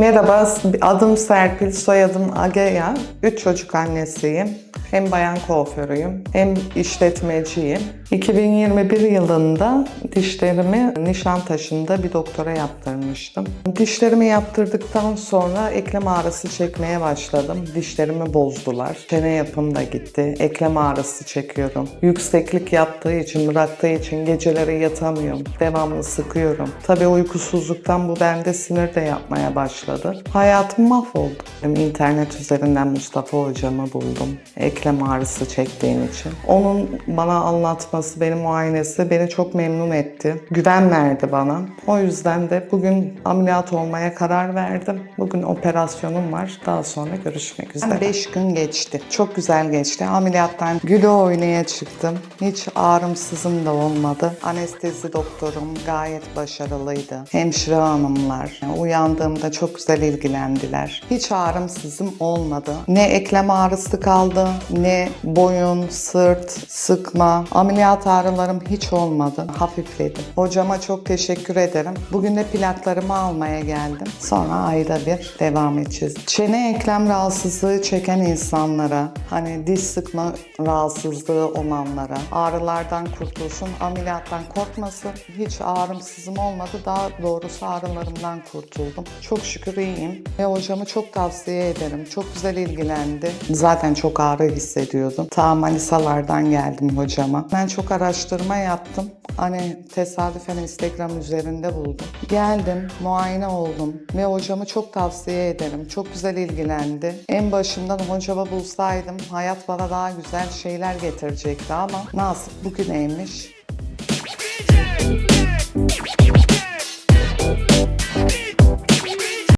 Merhaba, adım Serpil, soyadım Ageya. Üç çocuk annesiyim. Hem bayan kuaförüyüm, hem işletmeciyim. 2021 yılında dişlerimi Nişantaşı'nda bir doktora yaptırmıştım. Dişlerimi yaptırdıktan sonra eklem ağrısı çekmeye başladım. Dişlerimi bozdular. Çene yapım da gitti. Eklem ağrısı çekiyorum. Yükseklik yaptığı için, bıraktığı için geceleri yatamıyorum. Devamlı sıkıyorum. Tabii uykusuzluktan bu bende sinir de yapmaya başladı. Hayatım mahvoldu. İnternet üzerinden Mustafa hocamı buldum. Eklem ağrısı çektiğim için. Onun bana anlatması, benim muayenesi beni çok memnun etti. Güven verdi bana. O yüzden de bugün ameliyat olmaya karar verdim. Bugün operasyonum var. Daha sonra görüşmek üzere. 5 gün geçti. Çok güzel geçti. Ameliyattan güle oynaya çıktım. Hiç ağrımsızım da olmadı. Anestezi doktorum gayet başarılıydı. Hemşire hanımlar uyandığımda çok güzel ilgilendiler. Hiç ağrımsızım olmadı. Ne eklem ağrısı kaldı, ne boyun, sırt, sıkma. Ameliyat ağrılarım hiç olmadı. Hafifledi. Hocama çok teşekkür ederim. Bugün de plaklarımı almaya geldim. Sonra ayda bir devam edeceğiz. Çene eklem rahatsızlığı çeken insanlara, hani diş sıkma rahatsızlığı olanlara, ağrılardan kurtulsun, ameliyattan korkmasın. Hiç ağrımsızım olmadı. Daha doğrusu ağrılarımdan kurtuldum. Çok şükür iyiyim. Ve hocamı çok tavsiye ederim. Çok güzel ilgilendi. Zaten çok ağrı hissediyordum. Ta Manisalardan geldim hocama. Ben çok araştırma yaptım. Hani tesadüfen Instagram üzerinde buldum. Geldim, muayene oldum ve hocamı çok tavsiye ederim. Çok güzel ilgilendi. En başından hocamı bulsaydım hayat bana daha güzel şeyler getirecekti ama nasip bugüneymiş.